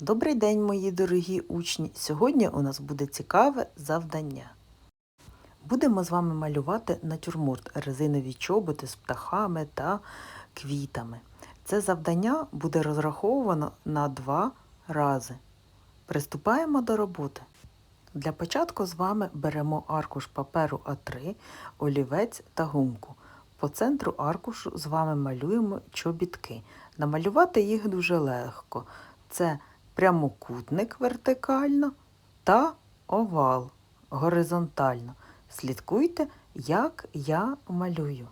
Добрий день, мої дорогі учні! Сьогодні у нас буде цікаве завдання. Будемо з вами малювати натюрморт резинові чоботи з птахами та квітами. Це завдання буде розраховано на два рази. Приступаємо до роботи. Для початку з вами беремо аркуш паперу А3, олівець та гумку. По центру аркушу з вами малюємо чобітки. Намалювати їх дуже легко. Це прямокутник вертикально та овал горизонтально. Слідкуйте, як я малюю.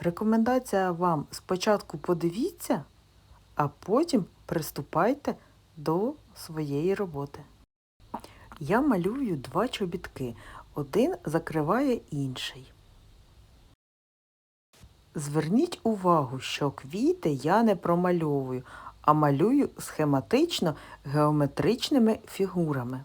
Рекомендація вам спочатку подивіться, а потім приступайте до своєї роботи. Я малюю два чобітки, один закриває інший. Зверніть увагу, що квіти я не промальовую, а малюю схематично геометричними фігурами.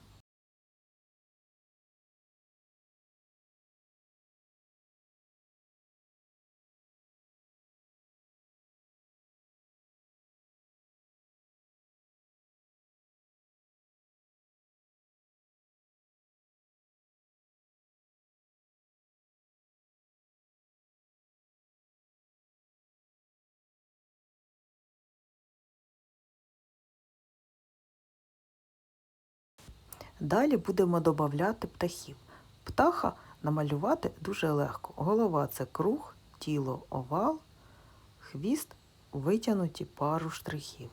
Далі будемо додавати птахів. Птаха намалювати дуже легко. Голова це круг, тіло овал, хвіст витягнуті пару штрихів.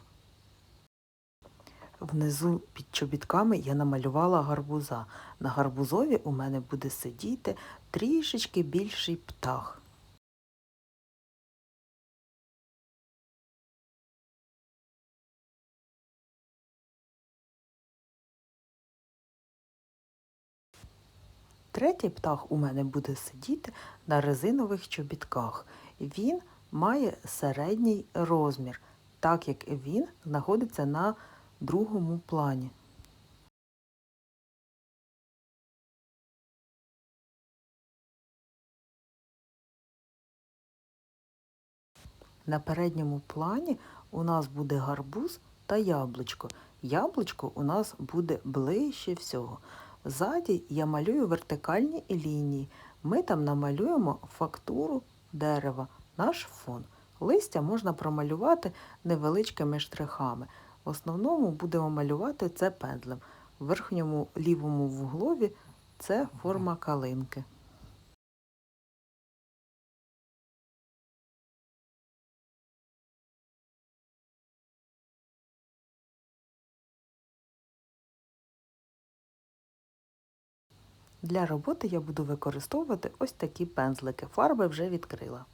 Внизу під чобітками я намалювала гарбуза. На гарбузові у мене буде сидіти трішечки більший птах. Третій птах у мене буде сидіти на резинових чобітках. Він має середній розмір, так як він знаходиться на другому плані. На передньому плані у нас буде гарбуз та яблучко. Яблучко у нас буде ближче всього. Ззаді я малюю вертикальні лінії. Ми там намалюємо фактуру дерева, наш фон. Листя можна промалювати невеличкими штрихами. В основному будемо малювати це пендлем. В верхньому лівому вуглові це форма калинки. Для роботи я буду використовувати ось такі пензлики. Фарби вже відкрила.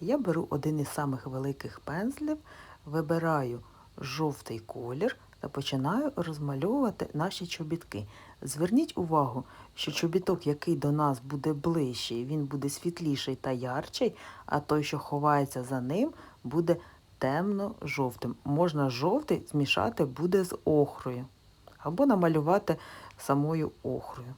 Я беру один із самих великих пензлів, вибираю жовтий колір та починаю розмальовувати наші чобітки. Зверніть увагу, що чобіток, який до нас буде ближчий, він буде світліший та ярчий, а той, що ховається за ним, буде темно-жовтим. Можна жовтий змішати буде з охрою або намалювати самою охрою.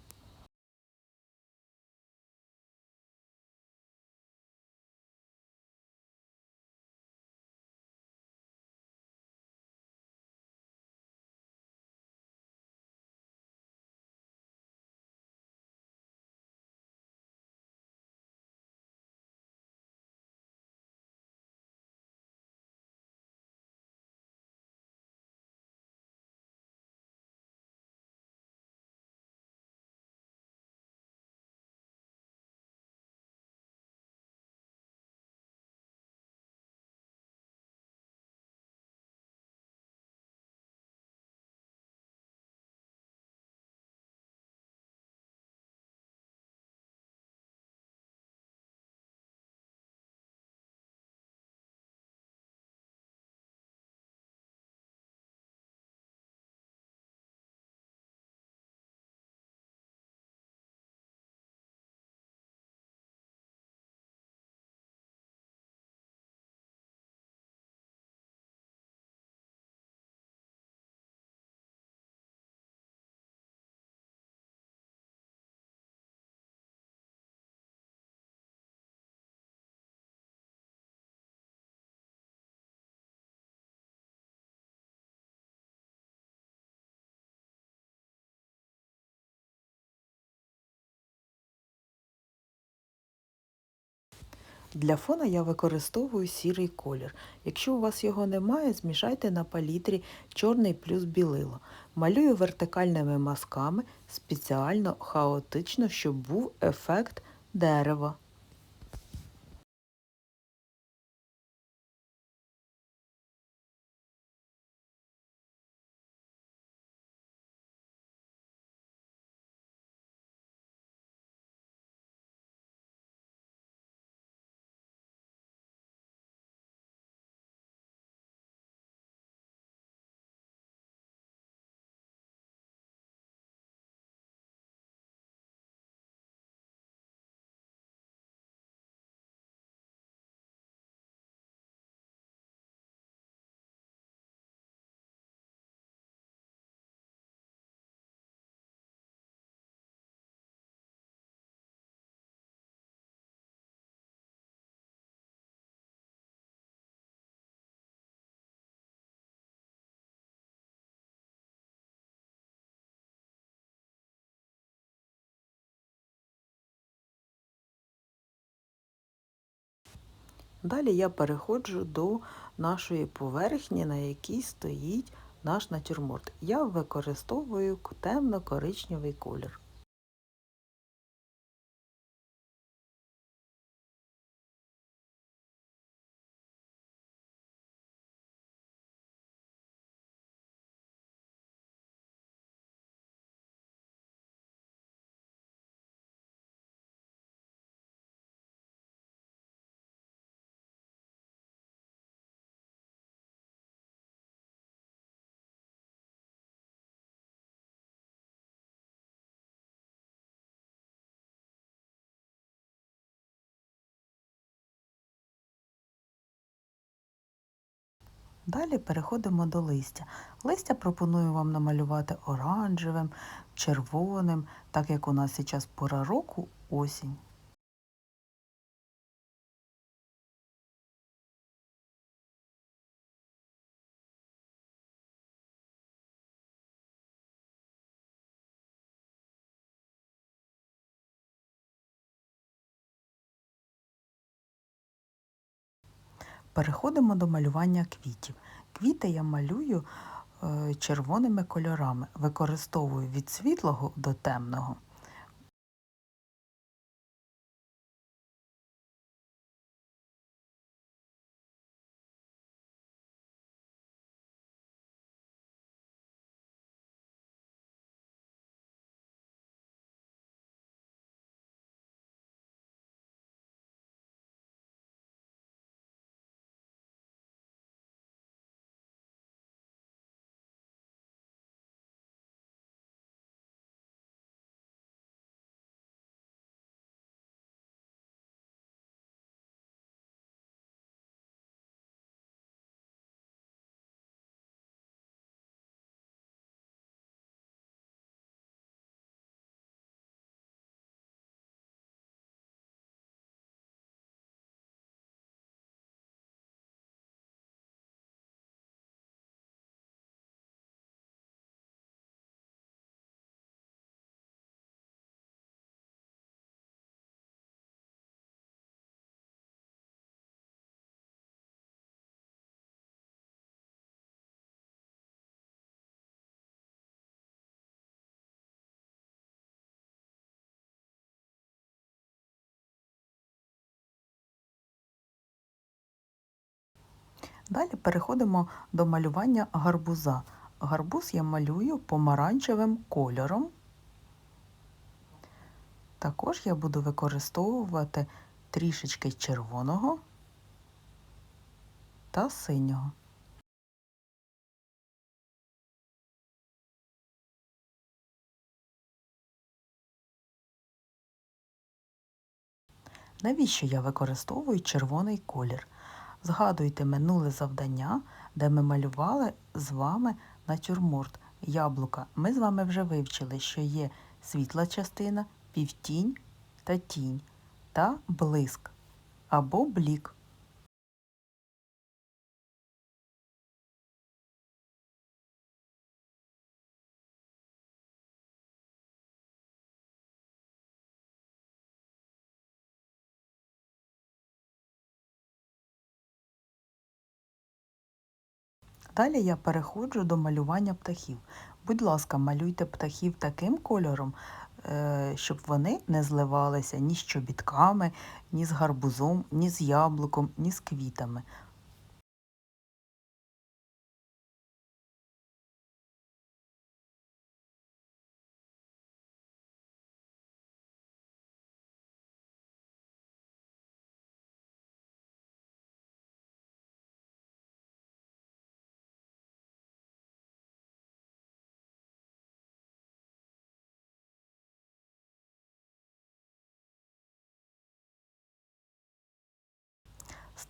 Для фона я використовую сірий колір. Якщо у вас його немає, змішайте на палітрі чорний плюс білило. Малюю вертикальними мазками спеціально хаотично, щоб був ефект дерева. Далі я переходжу до нашої поверхні, на якій стоїть наш натюрморт. Я використовую темно-коричневий колір. Далі переходимо до листя. Листя пропоную вам намалювати оранжевим, червоним, так як у нас зараз пора року осінь. Переходимо до малювання квітів. Квіти я малюю е, червоними кольорами, використовую від світлого до темного. Далі переходимо до малювання гарбуза. Гарбуз я малюю помаранчевим кольором. Також я буду використовувати трішечки червоного та синього. Навіщо я використовую червоний колір? Згадуйте минуле завдання, де ми малювали з вами натюрморт яблука. Ми з вами вже вивчили, що є світла частина, півтінь та тінь та блиск або блік. Далі я переходжу до малювання птахів. Будь ласка, малюйте птахів таким кольором, е, щоб вони не зливалися ні з чобітками, ні з гарбузом, ні з яблуком, ні з квітами.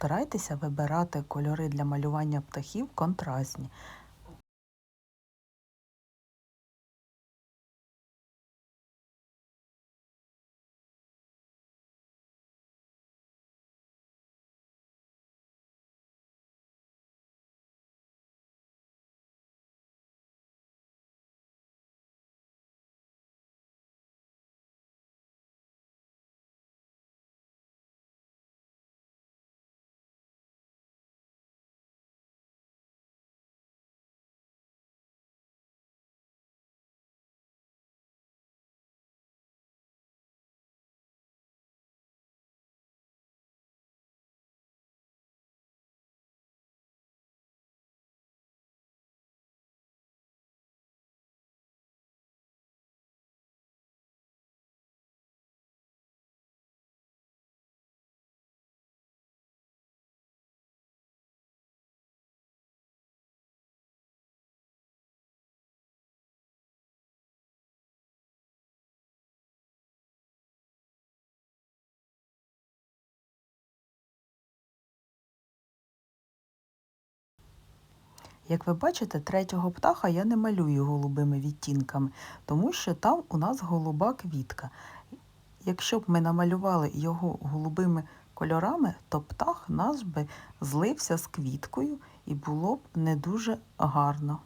Старайтеся вибирати кольори для малювання птахів контрастні. Як ви бачите, третього птаха я не малюю голубими відтінками, тому що там у нас голуба квітка. Якщо б ми намалювали його голубими кольорами, то птах наш би злився з квіткою і було б не дуже гарно.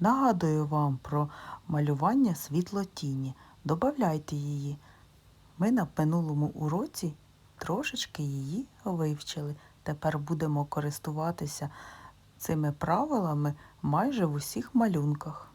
Нагадую вам про малювання світло-тіні. Добавляйте її. Ми на минулому уроці трошечки її вивчили. Тепер будемо користуватися цими правилами майже в усіх малюнках.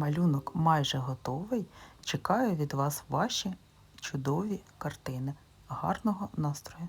Малюнок майже готовий. Чекаю від вас ваші чудові картини. Гарного настрою!